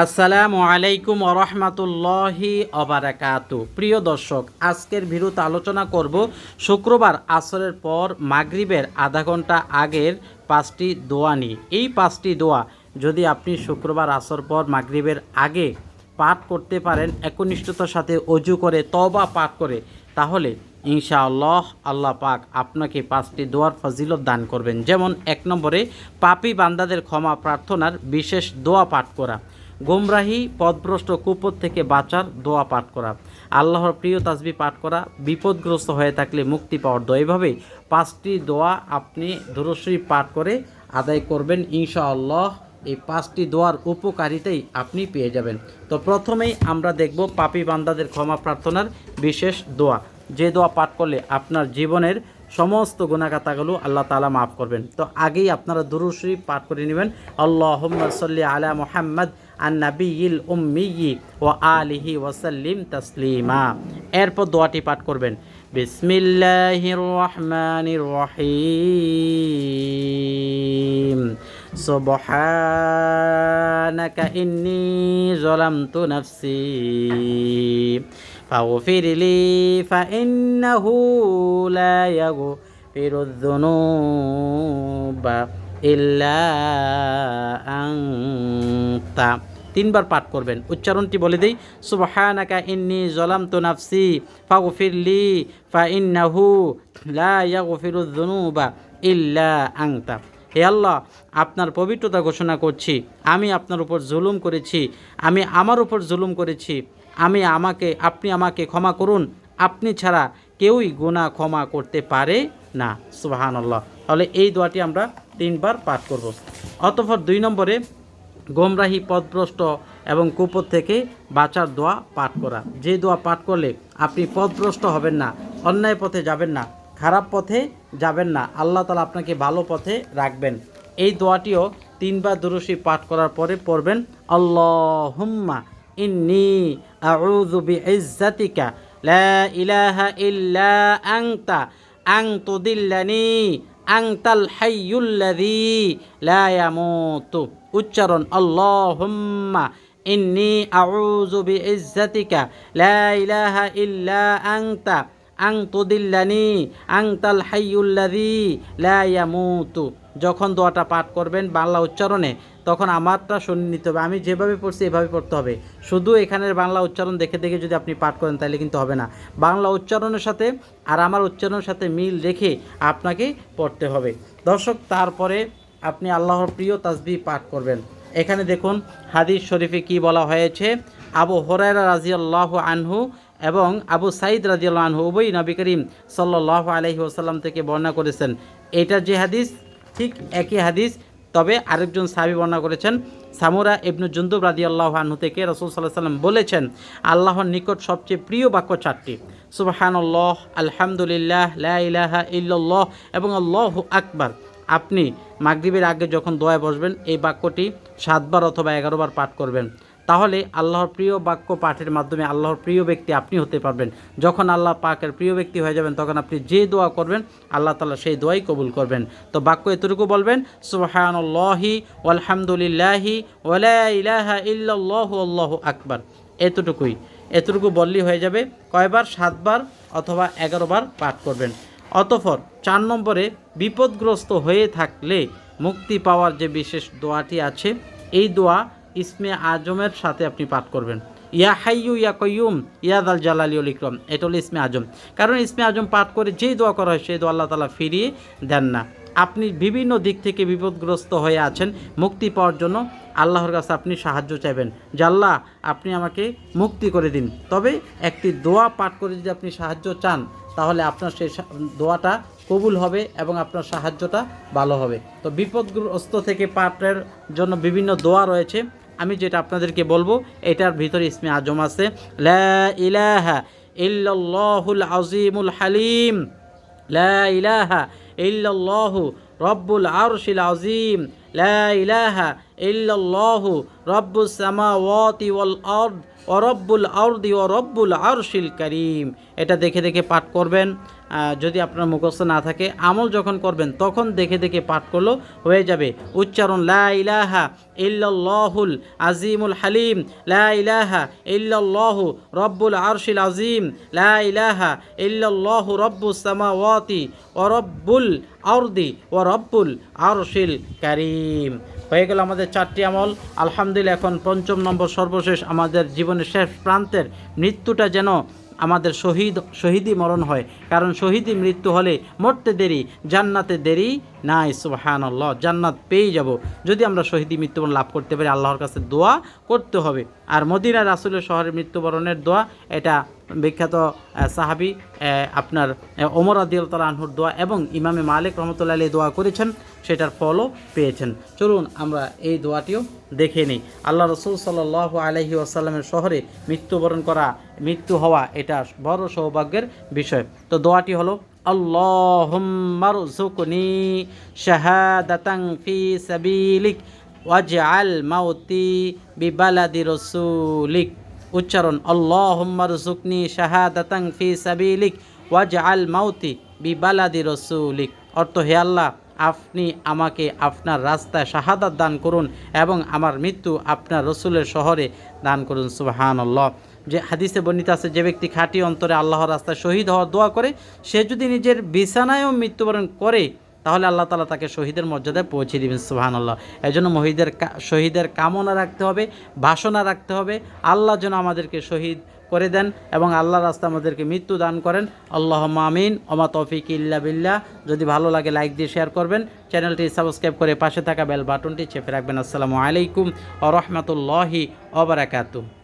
আসসালামু আলাইকুম রহমতুল্লাহি অবারাকাতু প্রিয় দর্শক, আজকের ভিডিওতে আলোচনা করব শুক্রবার আসরের পর মাগরিবের আধা ঘণ্টা আগের পাঁচটি দোয়া নিয়ে। এই পাঁচটি দোয়া যদি আপনি শুক্রবার আসর পর মাগরিবের আগে পাঠ করতে পারেন, একনিষ্ঠতার সাথে অজু করে তবা পাঠ করে, তাহলে ইনশাআল্লাহ আল্লাহ পাক আপনাকে পাঁচটি দোয়ার ফজিলত দান করবেন। যেমন এক নম্বরে, পাপি বান্দাদের ক্ষমা প্রার্থনার বিশেষ দোয়া পাঠ করা। গোমরাহি, পদভ্রষ্ট, কুপদ থেকে বাঁচার দোয়া পাঠ করা। আল্লাহর প্রিয় তাসবি পাঠ করা, বিপদগ্রস্ত হয়ে থাকলে মুক্তি পাওয়ার দোয়া। এভাবে পাঁচটি দোয়া আপনি ধুরশ্রী পাঠ করে আদায় করবেন, ইনশাআল্লাহ এই পাঁচটি দোয়ার উপকারিতাই আপনি পেয়ে যাবেন। তো প্রথমেই আমরা দেখব পাপি বান্দাদের ক্ষমা প্রার্থনার বিশেষ দোয়া। যে দোয়া পাঠ করলে আপনার জীবনের সমস্ত গুণাগাতাগুলো আল্লাহ তালা মাফ করবেন। তো আগেই আপনারা দুরুশ্রী পাঠ করে নেবেন। আল্লাহ সাল্লি আলা মোহাম্মদ আন নাবিয়িল উম্মিয়ি ও আলিহি ওয়াসাল্লিম তাসলিমা এরপর দোয়াটি পাঠ করবেন বিসমিল্লাহির রহমানির রহিম সুবহানাকা ইন্নী যালামতু নাফসি فاغفر لي فإنه لا يغفر الذنوب إلا أنت তিনবার পাঠ করবেন। উচ্চারণটি বলে দেই, সুবহানাকা ইন্নি জলাম তো নাফসি ফাগফিরলি ফা ইন্নাহু লা যুনুবা ইল্লা আনতা। হে আল্লাহ, আপনার পবিত্রতা ঘোষণা করছি, আমি আপনার উপর জুলুম করেছি, আমি আমার উপর জুলুম করেছি, আমি আমাকে, আপনি আমাকে ক্ষমা করুন, আপনি ছাড়া কেউই গুনাহ ক্ষমা করতে পারে না। সুবাহান আল্লাহ তাহলে এই দোয়াটি আমরা তিনবার পাঠ করব। অতঃপর দুই নম্বরে গোমরাহি পদভ্রষ্ট এবং কুপর থেকে বাঁচার দোয়া পাঠ করা। যে দোয়া পাঠ করলে আপনি পদভ্রষ্ট হবেন না, অন্যায় পথে যাবেন না, খারাপ পথে যাবেন না, আল্লাহ তালা আপনাকে ভালো পথে রাখবেন। এই দোয়াটিও তিনবার দুরুশি পাঠ করার পরে পড়বেন, আল্লাহুম্মা ইন্নি আউযু লা ইলাহা ইল্লা আনতা আং তুদিল্লানি আংতাল হাইয়ুল্লাযী লা ইয়ামুতু। উচ্চারণ, আল্লাহুম্মা ইন্নি আউযু বিইজ্জাতিকা, লা ইলাহা ইল্লা আনতা আং তুদিল্লানি আংতাল হাইয়ুল্লাযী, লা ইয়ামুতু। যখন দোয়াটা পাঠ করবেন বাংলা উচ্চারণে, তখন আমারটা শুনে নিতে হবে। আমি যেভাবে পড়ছি, এভাবে পড়তে হবে। শুধু এখানের বাংলা উচ্চারণ দেখে দেখে যদি আপনি পাঠ করেন, তাহলে কিন্তু হবে না। বাংলা উচ্চারণের সাথে আর আমার উচ্চারণের সাথে মিল রেখে আপনাকে পড়তে হবে। দর্শক, তারপরে আপনি আল্লাহর প্রিয় তাসবি পাঠ করবেন। এখানে দেখুন হাদিস শরীফে কি বলা হয়েছে? আবু হরাইরা রাজিয়াল্লাহ আনহু এবং আবু সাইদ রাজিয়াল্লাহ আনহু উভয় নবী করিম সাল্লাহ আলহি ওসাল্লাম থেকে বর্ণনা করেছেন। এটা যে হাদিস, ঠিক একই হাদিস, তবে আরেকজন সাহাবি বর্ণনা করেছেন, সামুরা ইবনু জুন্দুব রাদি আল্লাহ আনহু থেকে রসুল সাল্লাহ সাল্লাম বলেছেন, আল্লাহর নিকট সবচেয়ে প্রিয় বাক্য চারটি। সুবাহানল্লাহ, আলহামদুলিল্লাহ, লা ইলাহা ইল্লাল্লাহ এবং আল্লাহ আকবার। আপনি মাগরিবের আগে যখন দোয়ায় বসবেন, এই বাক্যটি সাতবার অথবা এগারোবার পাঠ করবেন। তাহলে আল্লাহর প্রিয় বাক্য পাঠের মাধ্যমে আল্লাহর প্রিয় ব্যক্তি আপনি হতে পারবেন। যখন আল্লাহ পাকের প্রিয় ব্যক্তি হয়ে যাবেন, তখন আপনি যে দোয়া করবেন, আল্লাহ তালা সেই দোয়াই কবুল করবেন। তো বাক্য এতটুকু বলবেন, সুবাহানল্লাহি আলহামদুলিল্লাহি ওলা ইল্লাল্লাহ আল্লাহ আকবার। এতটুকুই। এতটুকু বললেই হয়ে যাবে, কয়বার? সাতবার অথবা এগারোবার পাঠ করবেন। অতঃপর চার নম্বরে বিপদগ্রস্ত হয়ে থাকলে মুক্তি পাওয়ার যে বিশেষ দোয়াটি আছে, এই দোয়া ইসমে আজমের সাথে আপনি পাঠ করবেন। ইয়া হাইয়ু ইয়া কয়ুম ইয়াদ আল জালালিউল ইকরম, এটা হলো ইসমে আজম। কারণ ইসমে আজম পাঠ করে যেই দোয়া করা হয়, সেই দোয়া আল্লাহ তালা ফিরিয়ে দেন না। আপনি বিভিন্ন দিক থেকে বিপদগ্রস্ত হয়ে আছেন, মুক্তি পাওয়ার জন্য আল্লাহর কাছে আপনি সাহায্য চাইবেন। যে আল্লাহ আপনি আমাকে মুক্তি করে দিন। তবে একটি দোয়া পাঠ করে যদি আপনি সাহায্য চান, তাহলে আপনার সেই দোয়াটা কবুল হবে এবং আপনার সাহায্যটা ভালো হবে। তো বিপদগ্রস্ত থেকে পাঠের জন্য বিভিন্ন দোয়া রয়েছে। আমি যেটা আপনাদেরকে বলব, এটার ভিতরে ইসমে আজম আছে ইলাহা ইল্লাল্লাহুল আজিমুল হালিম। লা ইলাহা ইল্লাল্লাহু রব্বুল আরশিল আজিম লা ইলাহা ইল্লাল্লাহু রব্বুস সামাওয়াতি ওয়াল আরদ ও রব্বুল আরদি ও রব্বুল আরশিল করিম। এটা দেখে দেখে পাঠ করবেন। যদি আপনার মুখস্থ না থাকে, আমল যখন করবেন, তখন দেখে দেখে পাঠ করলেও হয়ে যাবে। উচ্চারণ, লা ইলাহা আজিমুল হালিম লা ইলাহা রব্বুল আরশিল আজিম লা ইলাহা ইল্লাল্লাহু রব্বুস সামাওয়াতি ও রব্বুল আরদি ও রব্বুল আরশিল কারিম হয়ে গেল আমাদের চারটি আমল। আলহামদুলিল্লাহ, এখন পঞ্চম নম্বর সর্বশেষ আমাদের জীবনের শেষ প্রান্তের মৃত্যুটা যেন আমাদের শহীদ শহীদই মরণ হয়। কারণ শহীদই মৃত্যু হলে মরতে দেরি জান্নাতে দেরি নাই সুবাহান আল্লাহ জান্নাত পেয়ে যাব। যদি আমরা শহীদি মৃত্যুবরণ লাভ করতে পারি, আল্লাহর কাছে দোয়া করতে হবে। আর মদিনা রাসুলের শহরের মৃত্যুবরণের দোয়া, এটা বিখ্যাত সাহাবি আপনার ওমর আদিয়াল তালা আনহুর দোয়া এবং ইমামে মালিক রহমতুল্লাহ আলী দোয়া করেছেন, সেটার ফলও পেয়েছেন। চলুন আমরা এই দোয়াটিও দেখে নিই। আল্লাহ রসুল সাল্লাহ আলহি আসাল্লামের শহরে মৃত্যুবরণ করা, মৃত্যু হওয়া, এটা বড় সৌভাগ্যের বিষয়। তো দোয়াটি হলো আল্লাহুম্মার জুকনি শাহাদাতাং ফি সাবিলিক ওয়াজআল মাউতি বিবালাদি রসুলিক। উচ্চারণ আল্লাহুম্মার জুকনি শাহাদাতাং ফি সাবিলিক ওয়াজআল মাউতি বিবালাদি রসুলিক। অর্থ, হে আল্লাহ, আপনি আমাকে আপনার রাস্তায় শাহাদাত দান করুন এবং আমার মৃত্যু আপনার রসুলের শহরে দান করুন। সুবাহান আল্লাহ যে হাদিসে বর্ণিত আছে, যে ব্যক্তি খাঁটি অন্তরে আল্লাহর রাস্তায় শহীদ হওয়ার দোয়া করে, সে যদি নিজের বিছানায়ও মৃত্যুবরণ করে, তাহলে আল্লাহ তালা তাকে শহীদের মর্যাদায় পৌঁছে দিবেন সুবাহান আল্লাহ এই জন্য মহিদের শহীদের কামনা রাখতে হবে, বাসনা রাখতে হবে, আল্লাহ যেন আমাদেরকে শহীদ করে দেন এবং আল্লাহ রাস্তা আমাদেরকে মৃত্যু দান করেন। আল্লাহ মামিন ওমা তফিক ইল্লা বিল্লাহ। যদি ভালো লাগে, লাইক দিয়ে শেয়ার করবেন। চ্যানেলটি সাবস্ক্রাইব করে পাশে থাকা বেল বাটনটি চেপে রাখবেন। আসসালামু আলাইকুম ও রহমতুল্লাহি ওবরাকাতু